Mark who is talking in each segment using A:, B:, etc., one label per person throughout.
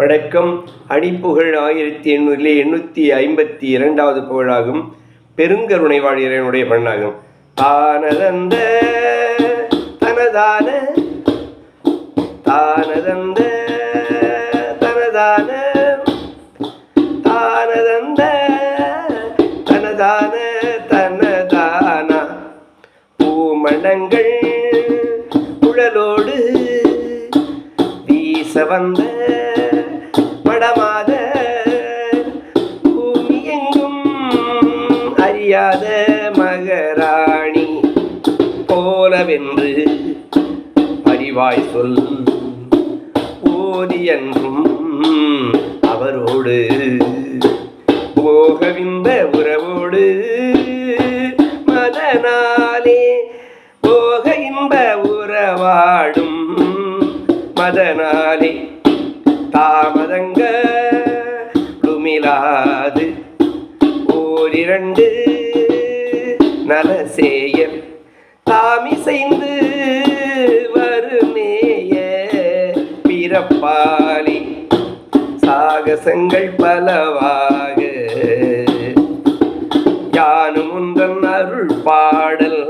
A: வணக்கம். அடிப்புகழ் ஆயிரத்தி எண்ணூறிலே எண்ணூற்றி ஐம்பத்தி இரண்டாவது புகழாகும். பெருங்கருணை வாழியரனுடைய பண்ணாகும் தானதந்த தனதான தானதந்த தனதான தானதந்த தனதான தனதானா. பூமணங்கள் குழலோடு வீச வந்த மடமாத பூமி எங்கும் அறியாத மகராணி போலவென்று அறிவாய் சொல். ஓதி என்றும் அவரோடு போகவிந்த உறவோடு மதனாலே போக இன்ப உறவாடும் மதனாலே தாமதங்க டுமிலாது ஓரிரண்டு நலசேயர் தாமிசைந்து வருமேய பிறப்பாளி. சாகசங்கள் பலவாக யானும் உந்தன் அருள் பாடல்.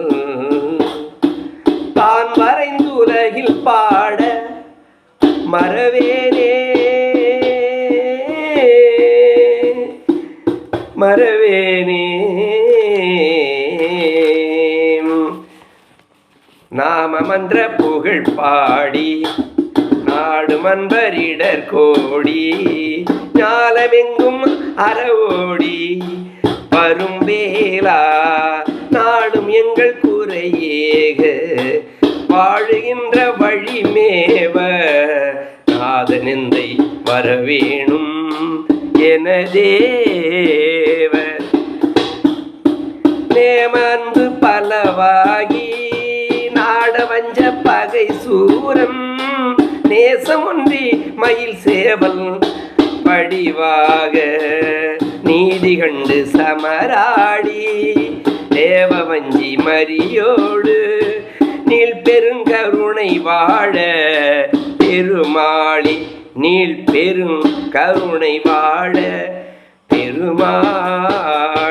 A: தான் வரைந்து உலகில் பாட மறவே மறவேனே. நாம மந்திர புகழ் பாடி நாடு மன்பரிடர் கோடி ஞாலமெங்கும் அறவோடி வரும் வேலா நாடும் எங்கள் குறையேக வாழுகின்ற வழிமேவ நாதனிந்தை வரவேணும் எனதே. வஞ்ச பகை சூரம். நேசமுன்றி மயில் சேவல் படிவாக நீதி கண்டு சமராடி. தேவவஞ்சி மரியோடு நீள் பெருங்கருணை வாழ பெருமாளி நீள் பெரும் கருணை வாழ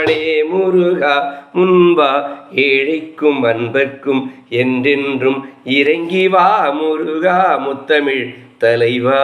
A: பெருமாளே முருகா முன்பா ஏழைக்கும் அன்பர்க்கும் என்றென்றும் இறங்கி வா முருகா முத்தமிழ் தலைவா.